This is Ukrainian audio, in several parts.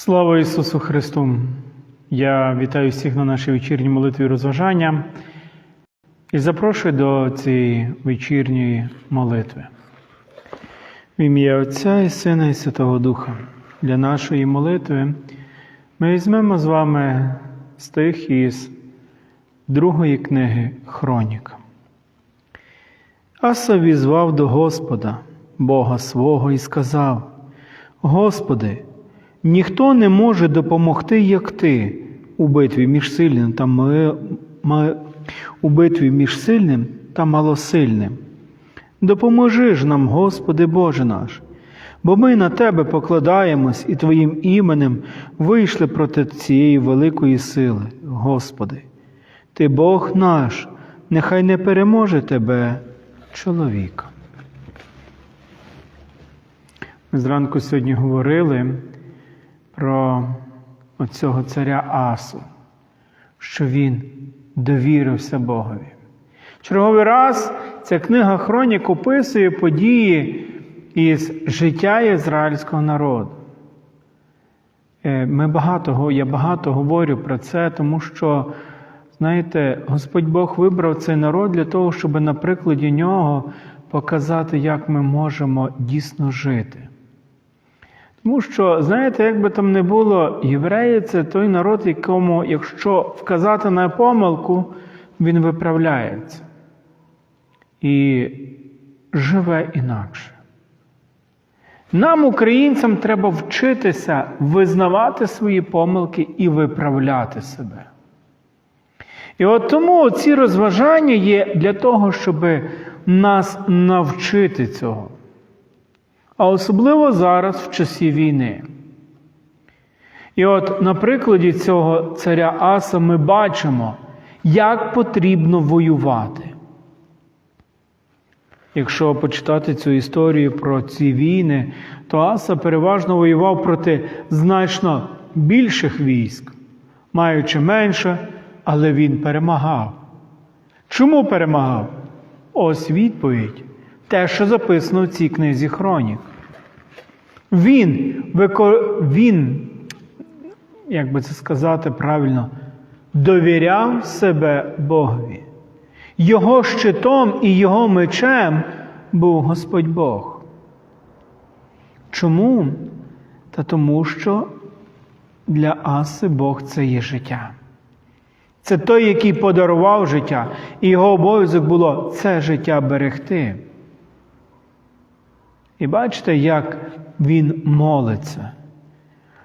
Слава Ісусу Христу! Я вітаю всіх на нашій вечірній молитві розважання і запрошую до цієї вечірньої молитви. В ім'я Отця і Сина і Святого Духа. Для нашої молитви ми візьмемо з вами стих із другої книги Хронік. Аса візвав до Господа, Бога свого, і сказав: Господи, ніхто не може допомогти, як Ти, у битві між сильним та у битві між сильним та малосильним. Допоможи ж нам, Господи Боже наш, бо ми на Тебе покладаємось і Твоїм іменем вийшли проти цієї великої сили, Господи. Ти Бог наш, нехай не переможе Тебе чоловіка. Ми зранку сьогодні говорили про оцього царя Асу, що він довірився Богові. Черговий раз ця книга Хронік описує події із життя ізраїльського народу. Е, Ми багато, я багато говорю про це, тому що, знаєте, Господь Бог вибрав цей народ для того, щоб на прикладі нього показати, як ми можемо дійсно жити. Тому що, знаєте, як би там не було, євреї це той народ, якому, якщо вказати на помилку, він виправляється і живе інакше. Нам, українцям, треба вчитися визнавати свої помилки і виправляти себе. І от тому ці розважання є для того, щоб нас навчити цього. А особливо зараз, в часі війни. І от на прикладі цього царя Аса ми бачимо, як потрібно воювати. Якщо почитати цю історію про ці війни, то Аса переважно воював проти значно більших військ, маючи менше, але він перемагав. Чому перемагав? Ось відповідь. Те, що записано в цій книзі Хронік. Він, він, як би це сказати правильно, довіряв себе Богові. Його щитом і його мечем був Господь Бог. Чому? Та тому, що для Аси Бог це є життя. Це той, який подарував життя, і його обов'язок було це життя берегти. І бачите, як він молиться,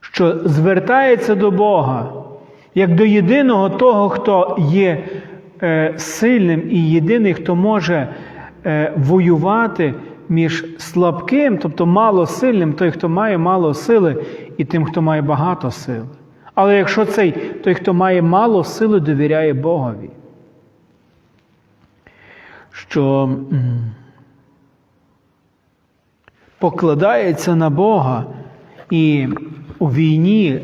що звертається до Бога, як до єдиного того, хто є е, сильним і єдиний, хто може е, воювати між слабким, тобто малосильним, той, хто має мало сили, і тим, хто має багато сили. Але якщо цей той, хто має мало сили, довіряє Богові, що покладається на Бога і у війні,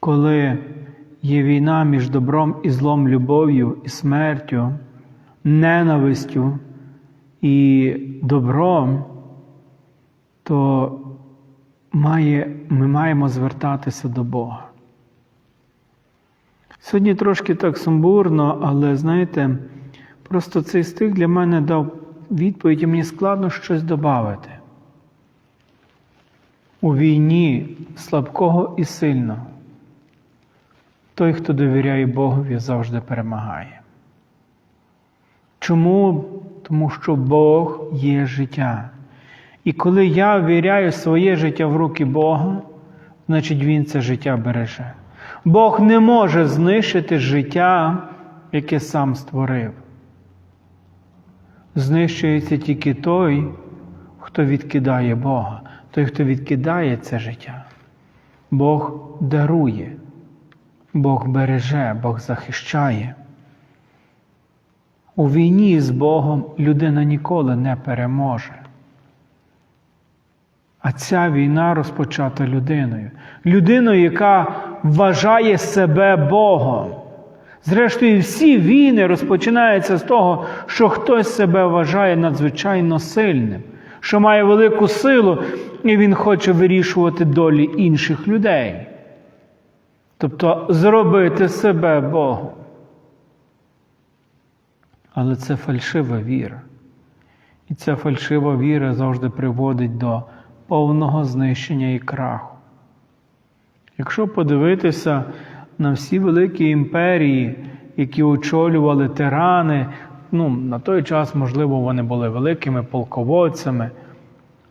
коли є війна між добром і злом, любов'ю і смертю, ненавистю і добром, то має, ми маємо звертатися до Бога. Сьогодні трошки так сумбурно, але знаєте, просто цей стих для мене дав відповідь, мені складно щось додати. У війні слабкого і сильного. Той, хто довіряє Богові, завжди перемагає. Чому? Тому що Бог є життя. І коли я ввіряю своє життя в руки Бога, значить Він це життя береже. Бог не може знищити життя, яке сам створив. Знищується тільки той, хто відкидає Бога, той, хто відкидає це життя. Бог дарує, Бог береже, Бог захищає. У війні з Богом людина ніколи не переможе. А ця війна розпочата людиною. Людиною, яка вважає себе Богом. Зрештою, всі війни розпочинаються з того, що хтось себе вважає надзвичайно сильним, що має велику силу, і він хоче вирішувати долі інших людей. Тобто зробити себе Богом. Але це фальшива віра. І ця фальшива віра завжди приводить до повного знищення і краху. Якщо подивитися на всі великі імперії, які очолювали тирани, ну, на той час, можливо, вони були великими полководцями,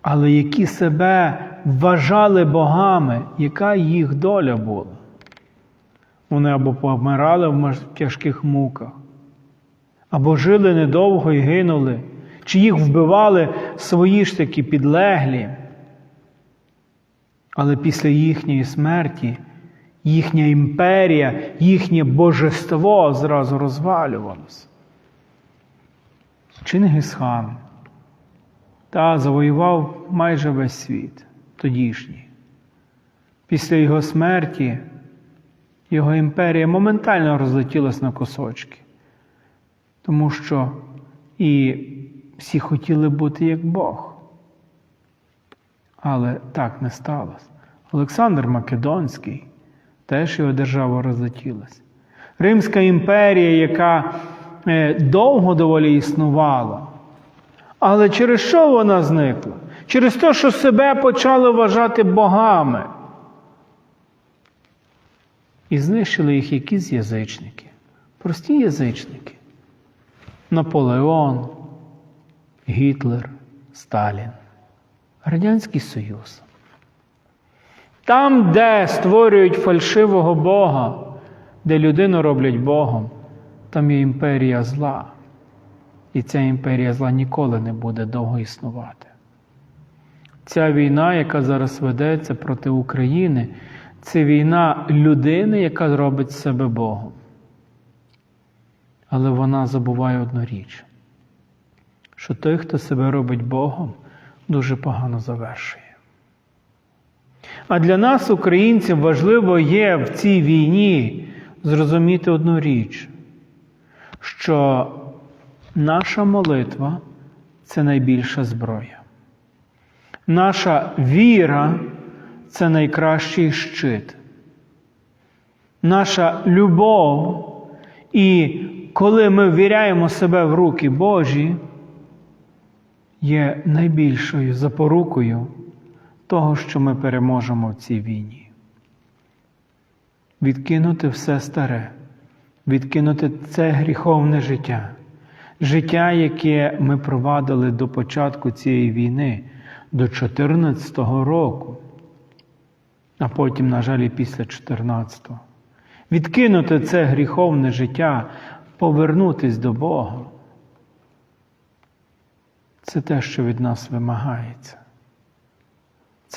але які себе вважали богами, яка їх доля була? Вони або помирали в тяжких муках, або жили недовго і гинули, чи їх вбивали свої ж таки підлеглі. Але після їхньої смерті їхня імперія, їхнє божество зразу розвалювалося. Чингисхан та завоював майже весь світ тодішній. Після його смерті його імперія моментально розлетілась на кусочки, тому що і всі хотіли бути як Бог. Але так не сталося. Олександр Македонський, теж його держава розлетілась. Римська імперія, яка е, довго доволі існувала. Але через що вона зникла? Через те, що себе почали вважати богами. І знищили їх якісь язичники, прості язичники. Наполеон, Гітлер, Сталін, Радянський Союз. Там, де створюють фальшивого Бога, де людину роблять Богом, там є імперія зла. І ця імперія зла ніколи не буде довго існувати. Ця війна, яка зараз ведеться проти України, це війна людини, яка робить себе Богом. Але вона забуває одну річ, що той, хто себе робить Богом, дуже погано завершує. А для нас, українців, важливо є в цій війні зрозуміти одну річ, що наша молитва це найбільша зброя. Наша віра це найкращий щит. Наша любов, і коли ми ввіряємо себе в руки Божі, є найбільшою запорукою того, що ми переможемо в цій війні. Відкинути все старе, відкинути це гріховне життя, життя, яке ми провадили до початку цієї війни, до 2014 року, а потім, на жаль, і після 14-го. Відкинути це гріховне життя, повернутись до Бога. Це те, що від нас вимагається.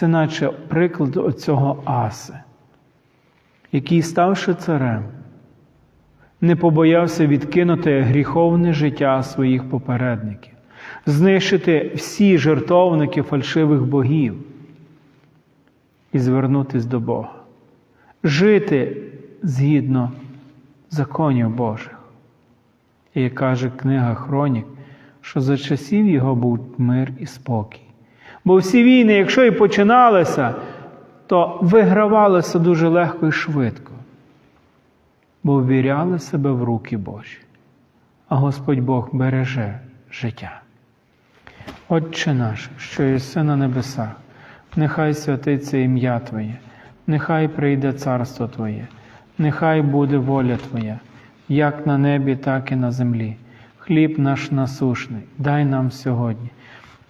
Це наче приклад оцього Аси, який, ставши царем, не побоявся відкинути гріховне життя своїх попередників, знищити всі жертовники фальшивих богів і звернутися до Бога, жити згідно законів Божих. І каже книга Хронік, що за часів його був мир і спокій. Бо всі війни, якщо і починалися, то вигравалися дуже легко і швидко, бо ввіряли себе в руки Божі, а Господь Бог береже життя. Отче наш, що єси на небесах, нехай святиться ім'я Твоє, нехай прийде царство Твоє, нехай буде воля Твоя, як на небі, так і на землі. Хліб наш насушний, дай нам сьогодні.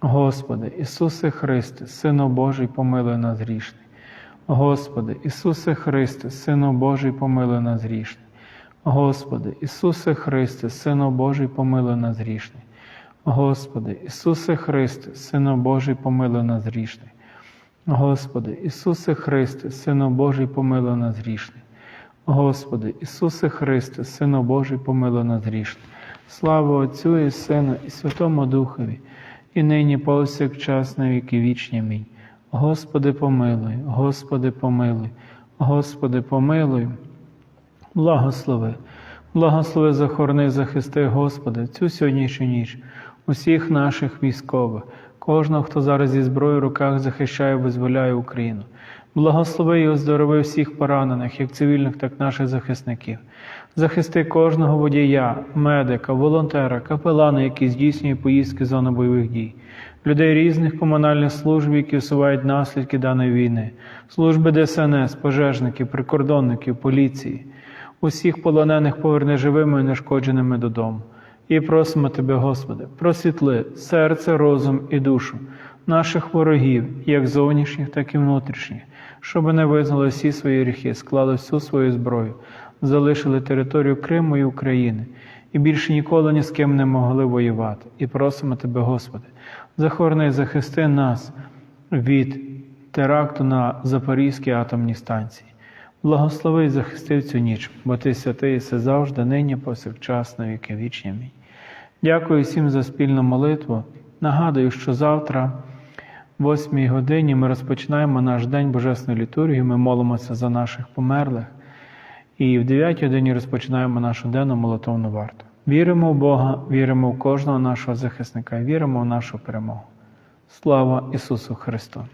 Господи, Ісусе Христе, Сино Божий, помилуй нас грішний. Господи, Ісусе Христе, Сино Божий, помилуй нас грішний. Господи, Ісусе Христе, Сино Божий, помилуй нас грішний. Господи, Ісусе Христе, Сино Божий, помилуй нас грішний. Господи, Ісусе Христе, Сину Божий, помилуй нас грішний. Господи, Ісусе Христе, Сину Божий, помилуй нас грішний. Слава Отцю і Сину, і Святому Духові, і нині повсякчас на віки вічні. Амінь. Господи, помилуй, Господи, помилуй, Господи, помилуй, благослови, благослови, захорони, захисти, Господи, цю сьогоднішню ніч, усіх наших військових, кожного, хто зараз зі зброєю в руках захищає, визволяє Україну. Благослови і оздорови всіх поранених, як цивільних, так і наших захисників. Захисти кожного водія, медика, волонтера, капелана, які здійснює поїздки зони бойових дій, людей різних комунальних служб, які усувають наслідки даної війни, служби ДСНС, пожежників, прикордонників, поліції. Усіх полонених поверни живими і нешкодженими додому. І просимо Тебе, Господи, просвітли серце, розум і душу наших ворогів, як зовнішніх, так і внутрішніх, щоб не визнали всі свої гріхи, склали всю свою зброю, залишили територію Криму і України і більше ніколи ні з ким не могли воювати. І просимо Тебе, Господи, захорони захисти нас від теракту на Запорізькій атомній станції. Благослови і захисти цю ніч, бо ти святий і завжди, нині, повсякчас, на віки вічні. Дякую всім за спільну молитву. Нагадую, що завтра, 8 годині, ми розпочинаємо наш день Божественної літургії, ми молимося за наших померлих. І в 9 годині розпочинаємо нашу денну молотовну варту. Віримо в Бога, віримо в кожного нашого захисника, віримо в нашу перемогу. Слава Ісусу Христу!